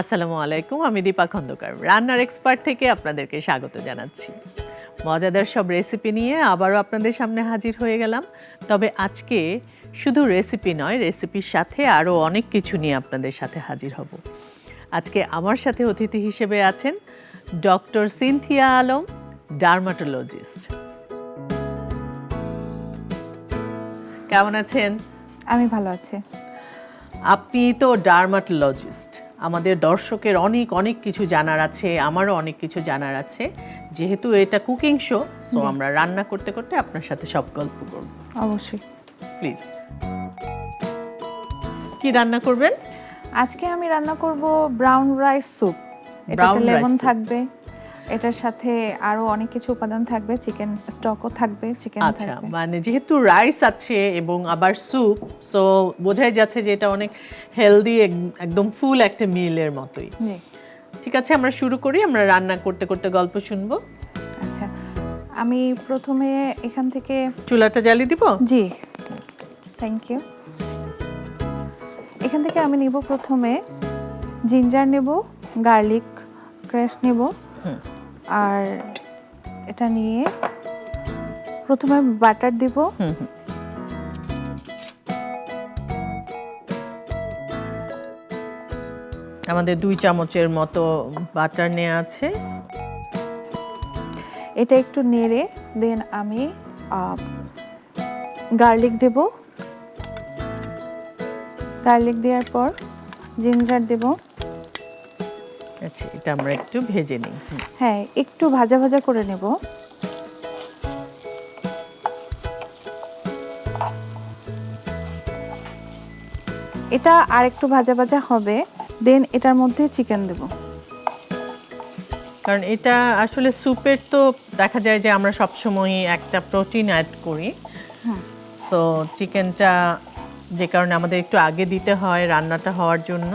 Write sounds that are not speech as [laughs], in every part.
আসসালামু আলাইকুম আমি দীপা খন্দকার। রান্নার এক্সপার্ট থেকে আপনাদেরকে স্বাগত জানাচ্ছি। মজাদার সব রেসিপি নিয়ে আবারও আপনাদের সামনে হাজির হয়ে গেলাম। তবে আজকে শুধু রেসিপি নয় রেসিপির সাথে আরও অনেক কিছু নিয়ে আপনাদের সাথে হাজির হব। আজকে আমার সাথে অতিথি হিসেবে আছেন ডক্টর সিনথিয়া আলম ডার্মাটোলজিস্ট। কেমন আছেন? আমি ভালো আছি। আপনি তো ডার্মাটোলজিস্ট। আমাদের দর্শকের অনেক অনেক কিছু জানার আছে আমারও অনেক কিছু জানার আছে। যেহেতু এটা কুকিং শো সো আমরা রান্না করতে করতে আপনার সাথে সব গল্প করব। অবশ্যই। প্লিজ কি রান্না করবেন? আজকে আমি রান্না করব ব্রাউন রাইস স্যুপ এটাতে লেমন থাকবে। এটার সাথে আরও অনেক কিছু উপাদান থাকবে চিকেন স্টকও থাকবে চিকেন আচ্ছা মানে যেহেতু রাইস আছে এবং আবার স্যুপ সো বোঝাই যাচ্ছে যে এটা অনেক হেলদি একদম ফুল একটা মিলের মতোই। ঠিক আছে আমরা শুরু করি আমরা রান্না করতে করতে গল্প শুনব। আচ্ছা আমি প্রথমে এখান থেকে চুলাটা জ্বালিয়ে দিব? জি থ্যাংক ইউ এখান থেকে আমি নিব প্রথমে জিঞ্জার নেব গার্লিক ক্র্যাশ নেব। হুম। আর এটা নিয়ে প্রথমে বাটার দিব। আমাদের দুই চামচের মতো বাটার নেওয়া আছে। এটা একটু নেড়ে দেন আমি গার্লিক দেব। গার্লিক দেওয়ার পর জিঞ্জার দেব। আচ্ছা এটা আমরা একটু ভেজে নিই। হ্যাঁ একটু ভাজা ভাজা করে নেব। এটা আর একটু ভাজা ভাজা হবে দেন এটার মধ্যে চিকেন দেব। কারণ এটা আসলে স্যুপের তো দেখা যায় যে আমরা সবসময় একটা প্রোটিন অ্যাড করি। সো চিকেনটা যে কারণে আমাদের একটু আগে দিতে হয় রান্নাটা হওয়ার জন্য।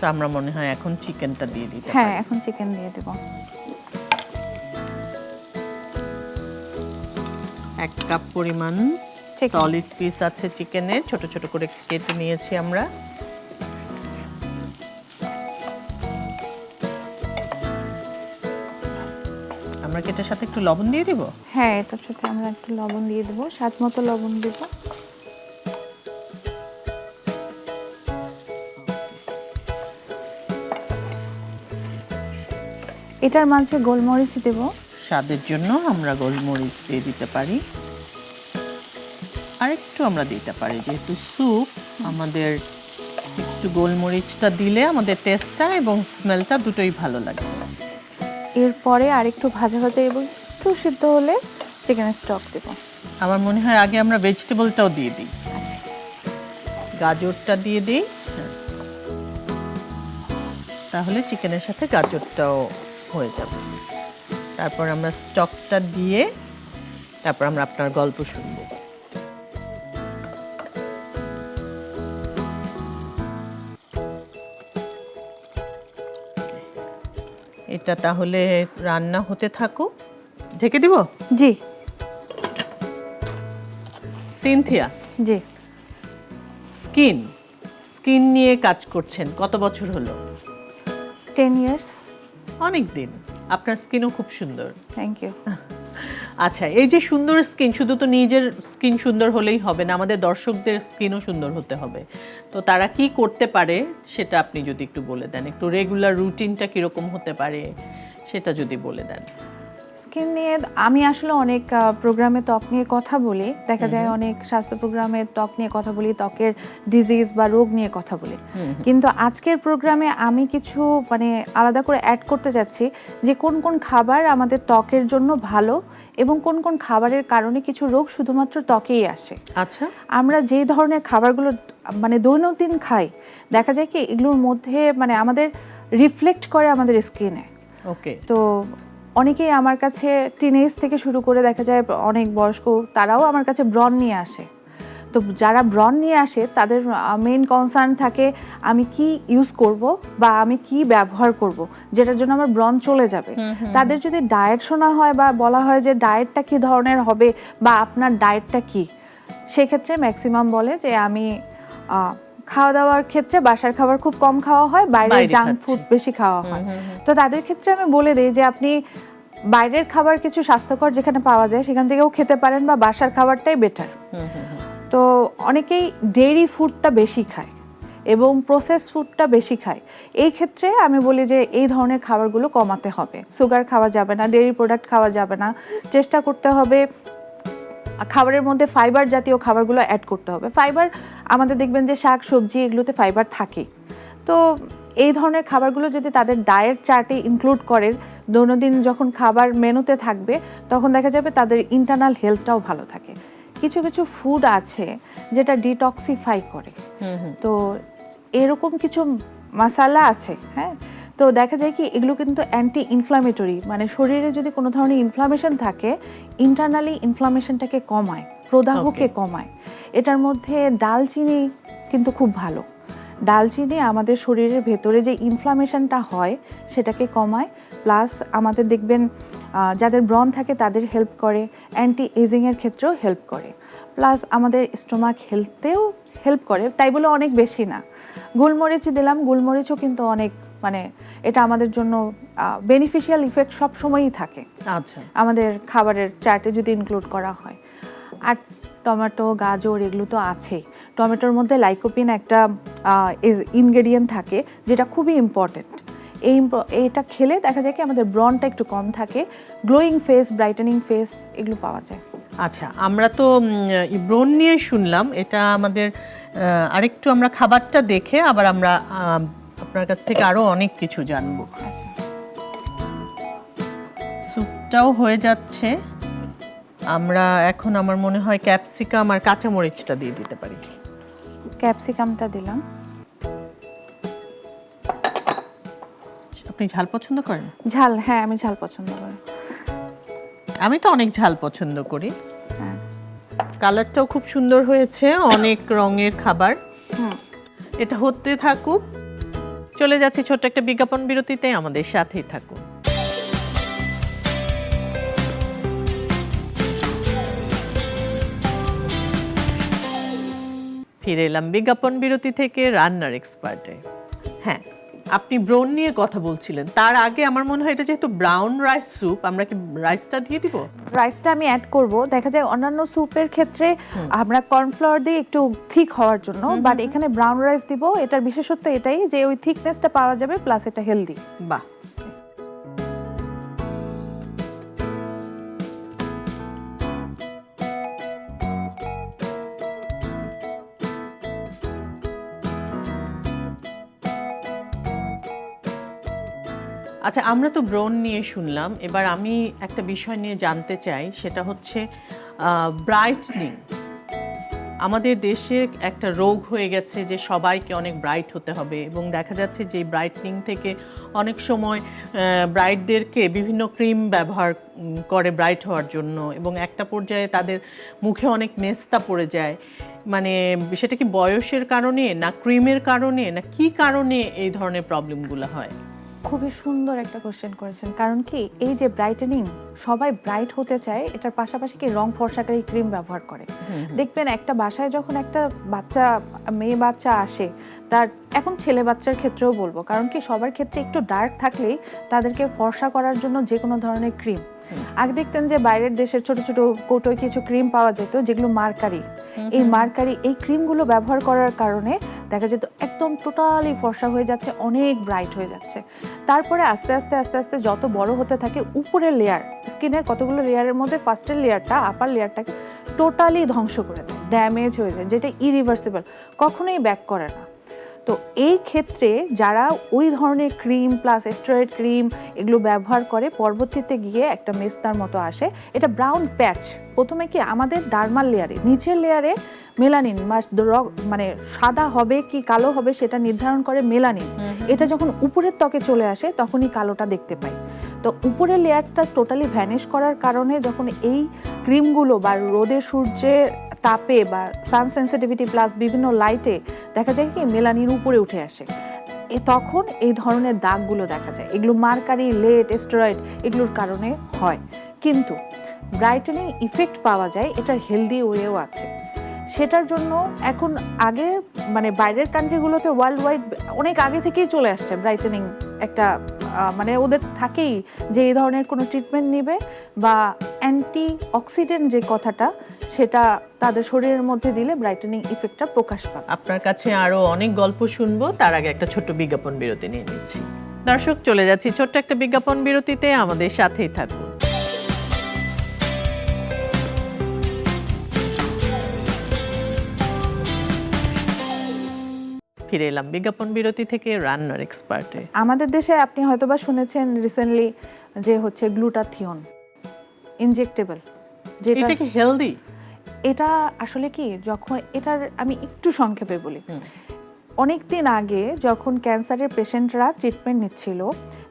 সো আমরা মনে হয় এখন চিকেনটা দিয়ে দিতে হ্যাঁ এখন চিকেন দিয়ে দেব। এক কাপ পরিমাণ. সলিড পিস আছে চিকেনের ছোট ছোট করে কেটে নিয়েছি আমরা। আমরা কি এটার সাথে একটু লবণ দিয়ে দিব? হ্যাঁ এটার সাথে আমরা একটু লবণ দিয়ে দেবো স্বাদ মতো লবণ দেব। এটার মাঝে গোলমরিচ দেব। স্বাদের জন্য আমরা গোলমরিচ দিয়ে দিতে পারি। আর একটু আমরা দিতে পারি যেহেতু স্যুপ আমাদের একটু গোলমরিচটা দিলে আমাদের টেস্টটা এবং স্মেলটা দুটোই ভালো লাগে। এরপরে আর একটু ভাজা ভাজা এবং একটু সিদ্ধ হলে চিকেনের স্টক দেব। আমার মনে হয় আগে আমরা ভেজিটেবলটাও দিয়ে দিই। গাজরটা দিয়ে দিই। তাহলে চিকেনের সাথে গাজরটাও হয়ে যাবে। তারপর আমরা স্টকটা দিয়ে তারপর আমরা আপনার গল্প শুনব। এটা তাহলে রান্না হতে থাকুক। ঢেকে দিব? জি। সিনথিয়া? জি। স্কিন? স্কিন নিয়ে কাজ করছেন। কত বছর হলো? Ten years. অনেক দিন আপনার স্কিনও খুব সুন্দর। থ্যাংক ইউ [laughs] আচ্ছা এই যে সুন্দর স্কিন শুধু তো নিজের স্কিন সুন্দর হলেই হবে না আমাদের দর্শকদের স্কিনও সুন্দর হতে হবে। তো তারা কি করতে পারে সেটা আপনি যদি একটু বলে দেন একটু রেগুলার রুটিনটা কীরকম হতে পারে সেটা যদি বলে দেন। স্কিন নিয়ে আমি আসলে অনেক প্রোগ্রামে ত্বক নিয়ে কথা বলি। দেখা যায় অনেক স্বাস্থ্য প্রোগ্রামে ত্বক নিয়ে কথা বলি ত্বকের ডিজিজ বা রোগ নিয়ে কথা বলি। কিন্তু আজকের প্রোগ্রামে আমি কিছু মানে আলাদা করে অ্যাড করতে যাচ্ছি যে কোন কোন খাবার আমাদের ত্বকের জন্য ভালো এবং কোন কোন খাবারের কারণে কিছু রোগ শুধুমাত্র ত্বকেই আসে। আচ্ছা। আমরা যে ধরনের খাবারগুলো মানে দৈনন্দিন খাই দেখা যায় কি এগুলোর মধ্যে মানে আমাদের রিফ্লেক্ট করে আমাদের স্কিনে ওকে তো অনেকেই আমার কাছে টিনেজ থেকে শুরু করে দেখা যায় অনেক বয়স্ক তারাও আমার কাছে ব্রণ নিয়ে আসে। তো যারা ব্রণ নিয়ে আসে তাদের মেন কনসার্ন থাকে আমি কি ইউজ করব বা আমি কি ব্যবহার করব যেটার জন্য আমার ব্রণ চলে যাবে। তাদের যদি ডায়েট শোনা হয় বা বলা হয় যে ডায়েটটা কি ধরনের হবে বা আপনার ডায়েটটা কি সেক্ষেত্রে ম্যাক্সিমাম বলে যে আমি খাওয়া দাওয়ার ক্ষেত্রে বাসার খাবার খুব কম খাওয়া হয় বাইরের বাইরে জাঙ্ক ফুড বেশি খাওয়া হয়। তো তাদের ক্ষেত্রে আমি বলে দিই যে আপনি বাইরের খাবার কিছু স্বাস্থ্যকর যেখানে পাওয়া যায় সেখান থেকেও খেতে পারেন বা বাসার খাবারটাই বেটার। তো অনেকেই ডেইরি ফুডটা বেশি খায় এবং প্রসেস ফুডটা বেশি খায়। এই ক্ষেত্রে আমি বলি যে এই ধরনের খাবারগুলো কমাতে হবে। সুগার খাওয়া যাবে না ডেইরি প্রোডাক্ট খাওয়া যাবে না। চেষ্টা করতে হবে খাবারের মধ্যে ফাইবার জাতীয় খাবারগুলো অ্যাড করতে হবে। ফাইবার আমাদের দেখবেন যে শাক সবজি এগুলোতে ফাইবার থাকে। তো এই ধরনের খাবারগুলো যদি তাদের ডায়েট চার্টে ইনক্লুড করে দৈনন্দিন যখন খাবার মেনুতে থাকবে তখন দেখা যাবে তাদের ইন্টারনাল হেলথটাও ভালো থাকে। কিছু কিছু ফুড আছে যেটা ডিটক্সিফাই করে। তো এরকম কিছু মশালা আছে হ্যাঁ? তো দেখা যায় কি এগুলো কিন্তু অ্যান্টি ইনফ্লামেটরি মানে শরীরে যদি কোনো ধরনের ইনফ্লামেশন থাকে ইন্টারনালি ইনফ্লামেশনটাকে কমায় প্রদাহকে কমায়। এটার মধ্যে ডালচিনি কিন্তু খুব ভালো। ডালচিনি আমাদের শরীরের ভেতরে যে ইনফ্লামেশনটা হয় সেটাকে কমায়। প্লাস আমাদের দেখবেন যাদের ব্রন থাকে তাদের হেল্প করে অ্যান্টি এজিংয়ের ক্ষেত্রেও হেল্প করে। প্লাস আমাদের স্টোমাক হেলথেও হেল্প করে তাই বলে অনেক বেশি না। গোলমরিচ দিলাম গোলমরিচও কিন্তু অনেক মানে এটা আমাদের জন্য বেনিফিশিয়াল ইফেক্ট সব সময়ই থাকে। আচ্ছা। আমাদের খাবারের চার্টে যদি ইনক্লুড করা হয়। আর টমেটো গাজর এগুলো তো আছেই টমেটোর মধ্যে লাইকোপিন একটা ইনগ্রেডিয়েন্ট থাকে যেটা খুবই ইম্পর্টেন্ট এই এটা খেলে দেখা যায় কি আমাদের ব্রনটা একটু কম থাকে গ্লোয়িং ফেস ব্রাইটেনিং ফেস এগুলো পাওয়া যায়। আচ্ছা আমরা তো ব্রন নিয়ে শুনলাম এটা আমাদের আরেকটু আমরা খাবারটা দেখে আবার আমরা আপনার কাছ থেকে আরও অনেক কিছু জানব। স্যুপটাও হয়ে যাচ্ছে। আমরা এখন আমার মনে হয় ক্যাপসিকাম আর কাঁচামরিচটা দিয়ে দিতে পারি। ক্যাপসিকামটা দিলাম। আপনি ঝাল পছন্দ করেন? ঝাল হ্যাঁ আমি ঝাল পছন্দ করি। আমি তো অনেক ঝাল পছন্দ করি। হ্যাঁ। কালারটাও খুব সুন্দর হয়েছে অনেক রঙের খাবার। এটা হতে থাকুক চলে যাচ্ছি ছোট্ট একটা বিজ্ঞাপন বিরতিতে, আমাদের সাথেই থাকুন। ফিরে এলাম বিজ্ঞাপন বিরতি থেকে রান্নার এক্সপার্টে হ্যাঁ আপনি ব্রোন নিয়ে কথা বলছিলেন। তার আগে আমার মনে হয় এটা যেহেতু ব্রাউন রাইস স্যুপ আমরা কি রাইসটা দিয়ে দিব? রাইসটা আমি অ্যাড করব। দেখা যায় অন্যান্য স্যুপের ক্ষেত্রে আমরা কর্নফ্লাওয়ার দিয়ে একটু থিক হওয়ার জন্য বাট এখানে ব্রাউন রাইস দিব। এটার বিশেষত্ব এটাই যে ওই থিকনেসটা পাওয়া যাবে প্লাস এটা হেলদি বাহ। আচ্ছা আমরা তো ব্রণ নিয়ে শুনলাম। এবার আমি একটা বিষয় নিয়ে জানতে চাই, সেটা হচ্ছে ব্রাইটনিং আমাদের দেশে একটা রোগ হয়ে গেছে যে সবাইকে অনেক ব্রাইট হতে হবে এবং দেখা যাচ্ছে যে ব্রাইটনিং থেকে অনেক সময় ব্রাইটদেরকে বিভিন্ন ক্রিম ব্যবহার করে ব্রাইট হওয়ার জন্য এবং একটা পর্যায়ে তাদের মুখে অনেক নেস্তা পড়ে যায়। মানে সেটা কি বয়সের কারণে না ক্রিমের কারণে? না কি কারণে এই ধরনের প্রবলেমগুলো হয়? খুবই সুন্দর একটা কোশ্চেন করেছেন। কারণ কি এই যে ব্রাইটেনিং সবাই ব্রাইট হতে চায় এটার পাশাপাশি কি রং ফর্সাকারী ক্রিম ব্যবহার করে। দেখবেন একটা বাসায় যখন একটা বাচ্চা মেয়ে বাচ্চা আসে তার এখন ছেলে বাচ্চার ক্ষেত্রেও বলব কারণ কি সবার ক্ষেত্রে একটু ডার্ক থাকলেই তাদেরকে ফর্সা করার জন্য যে কোনো ধরনের ক্রিম আগে দেখতেন যে বাইরের দেশের ছোট ছোট কৌটোয় কিছু ক্রিম পাওয়া যেত যেগুলো মার্কারি। এই মার্কারি এই ক্রিমগুলো ব্যবহার করার কারণে দেখা যেত একদম টোটালি ফর্সা হয়ে যাচ্ছে অনেক ব্রাইট হয়ে যাচ্ছে। তারপরে আস্তে আস্তে আস্তে আস্তে যত বড় হতে থাকে উপরের লেয়ার স্কিনের কতগুলো লেয়ারের মধ্যে ফার্স্টের লেয়ারটা আপার লেয়ারটাকে টোটালি ধ্বংস করে দেয় ড্যামেজ হয়ে যায় যেটা ইরিভার্সিবল কখনোই ব্যাক করে না। তো এই ক্ষেত্রে যারা ওই ধরনের ক্রিম প্লাস স্টেরয়েড ক্রিম এগুলো ব্যবহার করে পরবর্তীতে গিয়ে একটা মেস্তার মতো আসে। এটা ব্রাউন প্যাচ প্রথমে কি আমাদের ডার্মাল লেয়ারে নিচের লেয়ারে মেলানিন মানে সাদা হবে কি কালো হবে সেটা নির্ধারণ করে মেলানিন এটা যখন উপরের ত্বকে চলে আসে তখনই কালোটা দেখতে পাই। তো উপরের লেয়ারটা টোটালি ভ্যানিশ করার কারণে যখন এই ক্রিমগুলো বা রোদে সূর্যের তাপে বা সান সেন্সিটিভিটি প্লাস বিভিন্ন লাইটে দেখা যায় কি মেলানিন উপরে উঠে আসে। এ তখন এই ধরনের দাগগুলো দেখা যায়। এগুলো মার্কারি লেট স্টেরয়েড এগুলোর কারণে হয়। কিন্তু ব্রাইটেনিং ইফেক্ট পাওয়া যায়, এটার হেলদি ওয়েও আছে। সেটার জন্য এখন আগে মানে বাইরের কান্ট্রিগুলোতে ওয়ার্ল্ড ওয়াইড অনেক আগে থেকেই চলে আসছে ব্রাইটেনিং একটা মানে ওদের থাকেই যে এই ধরনের কোনো ট্রিটমেন্ট নেবে বা অ্যান্টি অক্সিডেন্ট যে কথাটা, সেটা তাদের শরীরের মধ্যে দিলে ব্রাইটেনিং ইফেক্টটা প্রকাশ পাবে। আপনার কাছে আরও অনেক গল্প শুনব, তার আগে একটা ছোট্ট বিজ্ঞাপন বিরতি নিয়ে নিচ্ছি। দর্শক, চলে যাচ্ছি ছোট্ট একটা বিজ্ঞাপন বিরতিতে, আমাদের সাথেই থাকুন। ফিরে এলাম। বিজ্ঞাপন বিরতি থেকে রান্নার এক্সপার্টে। আমাদের দেশে আপনি হয়তোবা শুনেছেন রিসেন্টলি যে হচ্ছে গ্লুটাথিয়ন ইনজেক্টেবল যেটা কি হেলদি এটা আসলে কি যখন এটার আমি একটু সংক্ষেপে বলি। অনেক দিন আগে যখন ক্যান্সারের পেশেন্টরা ট্রিটমেন্ট নিচ্ছিল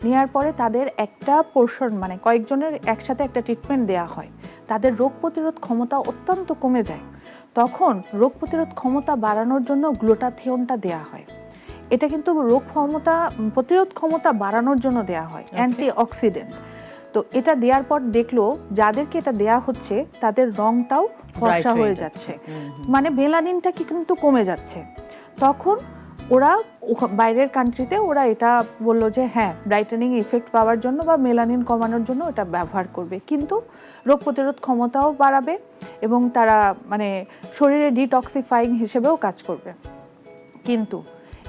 নেওয়ার পরে তাদের একটা পোর্শন মানে কয়েকজনের একসাথে একটা ট্রিটমেন্ট দেওয়া হয়। তাদের রোগ প্রতিরোধ ক্ষমতা অত্যন্ত কমে যায়। তখন রোগ প্রতিরোধ ক্ষমতা বাড়ানোর জন্য গ্লুটাথিয়নটা দেওয়া হয়। এটা কিন্তু রোগ ক্ষমতা প্রতিরোধ ক্ষমতা বাড়ানোর জন্য দেওয়া হয় অ্যান্টি অক্সিডেন্ট তো এটা দেওয়ার পর দেখল যাদেরকে এটা দেয়া হচ্ছে তাদের রংটাও ফর্সা হয়ে যাচ্ছে। যাচ্ছে। মানে মেলানিনটা কি কিন্তু কমে যাচ্ছে। তখন ওরা বাইরের কান্ট্রিতে ওরা এটা বলল যে হ্যাঁ ব্রাইটেনিং ইফেক্ট পাওয়ার জন্য বা মেলানিন কমানোর জন্য এটা ব্যবহার করবে। কিন্তু রোগ প্রতিরোধ ক্ষমতাও বাড়াবে এবং তারা মানে শরীরে ডিটক্সিফাইং হিসেবেও কাজ করবে। কিন্তু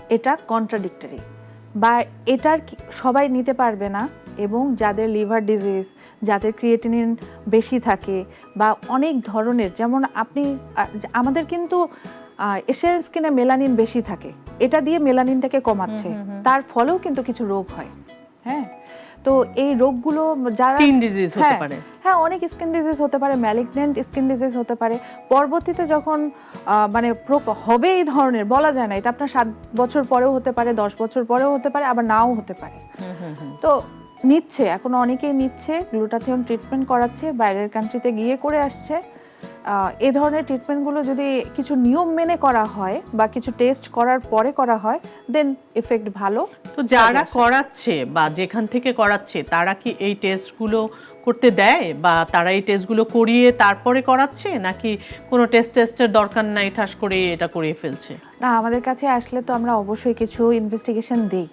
এটা কন্ট্রাডিক্টরি বা এটার সবাই নিতে পারবে না এবং যাদের লিভার ডিজিজ যাদের ক্রিয়েটিনিন বেশি থাকে বা অনেক ধরনের যেমন আপনি আমাদের কিন্তু এশিয়ান স্কিনে মেলানিন বেশি থাকে। এটা দিয়ে মেলানিনটাকে কমাচ্ছে। তার ফলেও কিন্তু কিছু রোগ হয়। হ্যাঁ? তো এই রোগগুলো যারা স্কিন ডিজিজ হতে হ্যাঁ, পারে। হ্যাঁ অনেক স্কিন ডিজিজ হতে পারে ম্যালিগনেন্ট স্কিন ডিজিজ হতে পারে। পরবর্তীতে যখন মানে হবে এই ধরনের বলা যায় না এটা আপনার সাত বছর পরেও হতে পারে দশ বছর পরেও হতে পারে আবার নাও হতে পারে। তো নিচ্ছে এখন অনেকেই নিচ্ছে গ্লুটাথিয়ন ট্রিটমেন্ট করাচ্ছে বাইরের কান্ট্রিতে গিয়ে করে আসছে। এ ধরনের ট্রিটমেন্টগুলো যদি কিছু নিয়ম মেনে করা হয় বা কিছু টেস্ট করার পরে করা হয় দেন এফেক্ট ভালো। তো যারা করাচ্ছে বা যেখান থেকে করাচ্ছে তারা কি এই টেস্টগুলো করতে দেয় বা তারা এই টেস্টগুলো করিয়ে তারপরে করাচ্ছে নাকি কোনো টেস্ট টেস্টের দরকার নাই ঠাস করে এটা করিয়ে ফেলছে? না আমাদের কাছে আসলে তো আমরা অবশ্যই কিছু ইনভেস্টিগেশন দিই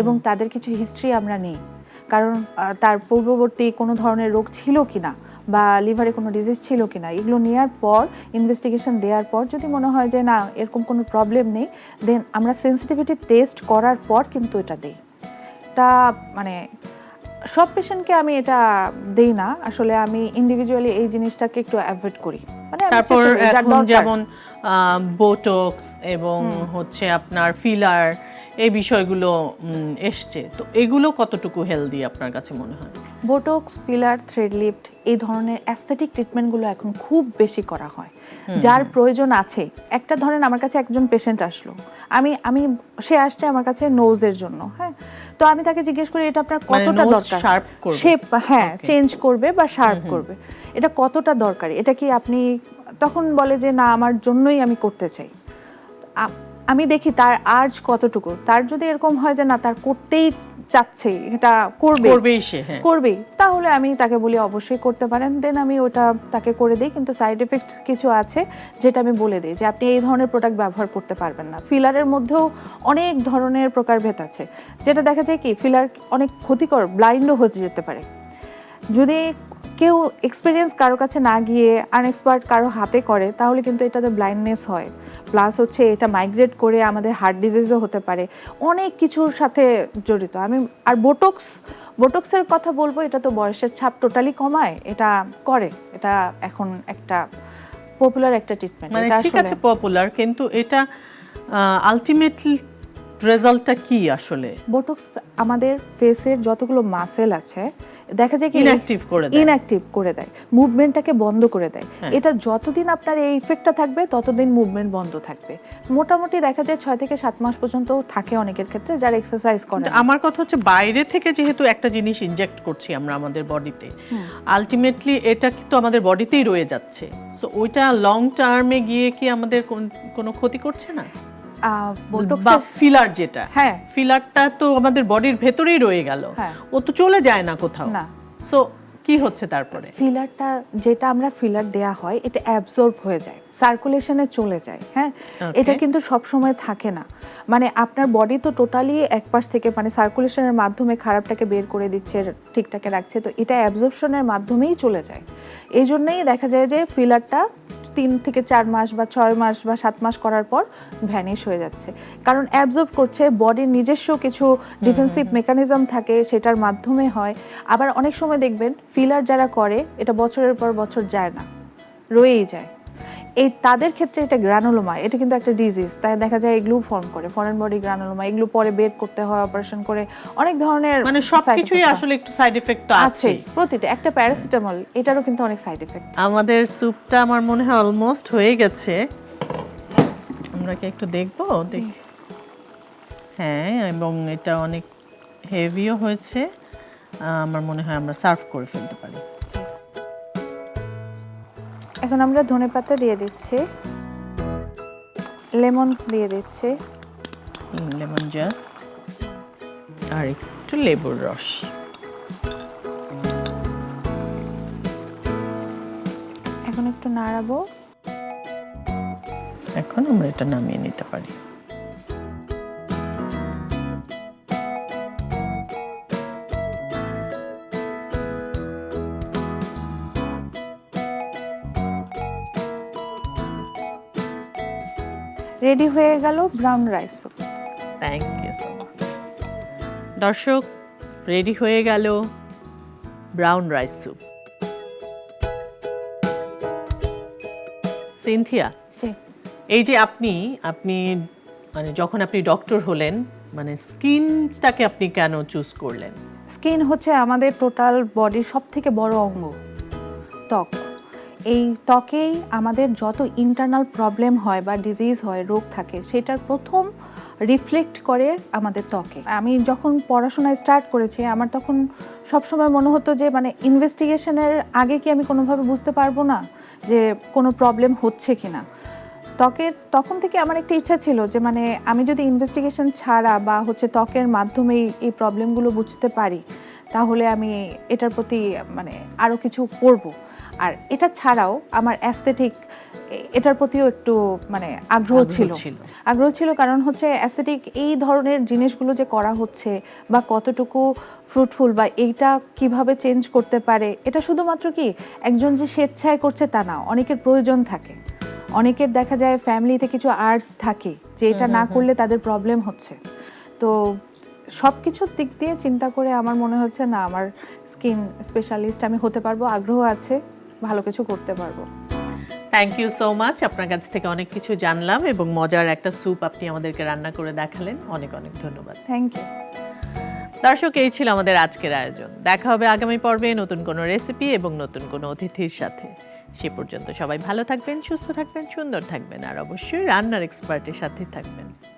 এবং তাদের কিছু হিস্ট্রি আমরা নিই। কারণ তার পূর্ববর্তী কোনো ধরনের রোগ ছিল কিনা বা লিভারে কোনো ডিজিজ ছিল কিনা এগুলো নেওয়ার পর ইনভেস্টিগেশন দেওয়ার পর যদি মনে হয় যে না এরকম কোনো প্রবলেম নেই দেন আমরা সেন্সিটিভিটি টেস্ট করার পর কিন্তু এটা দিই। এটা মানে সব পেশেন্টকে আমি এটা দেই না আসলে আমি ইন্ডিভিজুয়ালি এই জিনিসটাকে একটু অ্যাভয়েড করি। মানে তারপর এখন যেমন বোটক্স এবং হচ্ছে আপনার ফিলার এই বিষয়গুলো এসছে। তো এগুলো কতটুকু হেলদি আপনার কাছে মনে হয়? বোটক্স ফিলার থ্রেড লিফট এই ধরনের অ্যাস্থেটিক ট্রিটমেন্টগুলো এখন খুব বেশি করা হয়। যার প্রয়োজন আছে একটা ধরেন আমার কাছে একজন পেশেন্ট আসলো আমি আমি সে আসছে আমার কাছে নোজের জন্য হ্যাঁ? তো আমি তাকে জিজ্ঞেস করি এটা আপনার মানে কতটা দরকার? শেপ হ্যাঁ চেঞ্জ করবে বা শার্প করবে। এটা কতটা দরকারি? এটা কি আপনি তখন বলে যে না আমার জন্যই আমি করতে চাই। আমি দেখি তার আর্জ কতটুকু? তার যদি এরকম হয় যে না তার করতেই চাচ্ছে এটা করবে। করবেই সে হ্যাঁ। করবেই। তাহলে আমি তাকে বলি অবশ্যই করতে পারেন। দেন আমি ওটা তাকে করে দিই। কিন্তু সাইড এফেক্ট কিছু আছে যেটা আমি বলে দিই যে আপনি এই ধরনের প্রোডাক্ট ব্যবহার করতে পারবেন না। ফিলারের মধ্যেও অনেক ধরনের প্রকারভেদ আছে। যেটা দেখা যায় কি ফিলার অনেক ক্ষতিকর ব্লাইন্ডও হতে যেতে পারে। যদি কেউ এক্সপিরিয়েন্স কারও কাছে না গিয়ে আনএক্সপার্ট কারও হাতে করে তাহলে কিন্তু এটাতে ব্লাইন্ডনেস হয়। প্লাস হচ্ছে এটা মাইগ্রেট করে আমাদের হার্ট ডিজিজও হতে পারে। অনেক কিছুর সাথে জড়িত। আমি আর বোটক্স বোটক্সের কথা বলব এটা তো বয়সের ছাপ টোটালি কমায় এটা করে। এটা এখন একটা পপুলার একটা ট্রিটমেন্ট মানে ঠিক আছে পপুলার কিন্তু এটা আলটিমেটলি রেজাল্টটা কি আসলে? বোটক্স আমাদের ফেসের যতগুলো মাসেল আছে দেখা যায় কি Inactive করে দেয়। ইনঅ্যাক্টিভ করে দেয়। মুভমেন্টটাকে বন্ধ করে দেয়। হ্যাঁ। এটা যতদিন আপনার এই ইফেক্টটা থাকবে ততদিন মুভমেন্ট বন্ধ থাকবে। মোটামুটি দেখা যায় ছয় থেকে সাত মাস পর্যন্ত থাকে অনেকের ক্ষেত্রে যারা এক্সারসাইজ করে আমার কথা হচ্ছে বাইরে থেকে যেহেতু একটা জিনিস ইনজেক্ট করছি আমরা আমাদের বডিতে আলটিমেটলি এটা কিন্তু আমাদের বডিতেই রয়ে যাচ্ছে। সো ওইটা লং টার্মে গিয়ে কি আমাদের কোন- কোনো ক্ষতি করছে না? বা ফিলার যেটা। হ্যাঁ। ফিলারটা তো আমাদের বডির ভেতরেই রয়ে গেল। হ্যাঁ। ও তো চলে যায় না কোথাও। না। সো কি হচ্ছে তারপরে? ফিলারটা যেটা আমরা ফিলার দেয়া হয় এটা অ্যাবজর্ব হয়ে যায় সার্কুলেশনে চলে যায় হ্যাঁ? এটা কিন্তু সব সময় থাকে না। মানে আপনার বডি তো টোটালি এক পাশ থেকে মানে সার্কুলেশনের মাধ্যমে খারাপটাকে বের করে দিচ্ছে ঠিকঠাকে রাখছে তো এটা অ্যাবজর্পশনের মাধ্যমেই চলে যায়। এই জন্যই দেখা যায় যে ফিলারটা তিন থেকে চার মাস বা ছয় মাস বা সাত মাস করার পর ভ্যানিশ হয়ে যাচ্ছে। কারণ অ্যাবজর্ব করছে বডির নিজস্ব কিছু ডিফেন্সিভ মেকানিজম থাকে সেটার মাধ্যমে হয়। আবার অনেক সময় দেখবেন ফিলার যারা করে এটা বছরের পর বছর যায় না রয়েই যায়। এই তাদের ক্ষেত্রে এটা গ্রানুলোমা এটা কিন্তু একটা ডিজিজ তাই দেখা যায় এগুলো ফর্ম করে ফরেন বডি গ্রানুলোমা এগুলো পরে বের করতে হয় অপারেশন করে অনেক ধরনের মানে সবকিছুই আসলে একটু সাইড এফেক্ট তো আছে প্রতিটা একটা প্যারাসিটামল এটারও কিন্তু অনেক সাইড এফেক্ট আমাদের স্যুপটা আমার মনে হয় অলমোস্ট হয়ে গেছে। আমরা কি একটু দেখব দেখি হ্যাঁ এবং এটা অনেক হেভিও হয়েছে। আমার মনে হয় আমরা সার্ভ করে ফেলতে পারি। এখন আমরা ধনে পাতা দিয়ে দিচ্ছি। লেমন দিয়ে দিচ্ছি। লেমন জাস্ট আর একটু লেবুর রস। এখন একটু নাড়াবো। এখন আমরা এটা নামিয়ে নিতে পারি। রেডি হয়ে গেল brown rice soup thank you so much দর্শক রেডি হয়ে গেল ব্রাউন রাইস স্যুপ সিনথিয়া এই যে আপনি আপনি মানে যখন আপনি ডক্টর হলেন মানে স্কিনটাকে আপনি কেন চুজ করলেন? স্কিন হচ্ছে আমাদের টোটাল বডির সব থেকে বড় অঙ্গ ত্বক। এই ত্বকেই আমাদের যত ইন্টারনাল প্রবলেম হয় বা ডিজিজ হয়, রোগ থাকে, সেটার প্রথম রিফ্লেক্ট করে আমাদের ত্বকে। আমি যখন পড়াশোনা স্টার্ট করেছি, আমার তখন সবসময় মনে হতো যে মানে ইনভেস্টিগেশনের আগে কি আমি কোনোভাবে বুঝতে পারব না যে, কোনো প্রবলেম হচ্ছে কি না ত্বকের তখন থেকে আমার একটা ইচ্ছা ছিল যে মানে আমি যদি ইনভেস্টিগেশন ছাড়া বা হচ্ছে ত্বকের মাধ্যমেই এই প্রবলেমগুলো বুঝতে পারি, তাহলে আমি এটার প্রতি মানে আরও কিছু করব। আর এটা ছাড়াও আমার অ্যাস্থেটিক এটার প্রতিও একটু মানে আগ্রহ ছিল। আগ্রহ ছিল কারণ হচ্ছে অ্যাস্থেটিক এই ধরনের জিনিসগুলো যে করা হচ্ছে বা কতটুকু ফ্রুটফুল বা এইটা কীভাবে চেঞ্জ করতে পারে এটা শুধুমাত্র কি একজন যে স্বেচ্ছায় করছে তা না অনেকের প্রয়োজন থাকে। অনেকের দেখা যায় ফ্যামিলিতে কিছু আর্টস থাকে যে এটা না করলে তাদের প্রবলেম হচ্ছে। তো সব কিছুর দিক দিয়ে চিন্তা করে আমার মনে হচ্ছে না আমার স্কিন স্পেশালিস্ট আমি হতে পারব আগ্রহ আছে। ভালো কিছু করতে পারব। থ্যাংক ইউ সো মাচ আপনার কাছ থেকে অনেক কিছু জানলাম এবং মজার একটা স্যুপ আপনি আমাদেরকে রান্না করে দেখালেন। অনেক অনেক ধন্যবাদ। থ্যাংক ইউ দর্শক এই ছিল আমাদের আজকের আয়োজন। দেখা হবে আগামী পর্বে নতুন কোনো রেসিপি এবং নতুন কোনো অতিথির সাথে। সে পর্যন্ত সবাই ভালো থাকবেন সুস্থ থাকবেন সুন্দর থাকবেন আর অবশ্যই রান্নার এক্সপার্টের সাথে থাকবেন।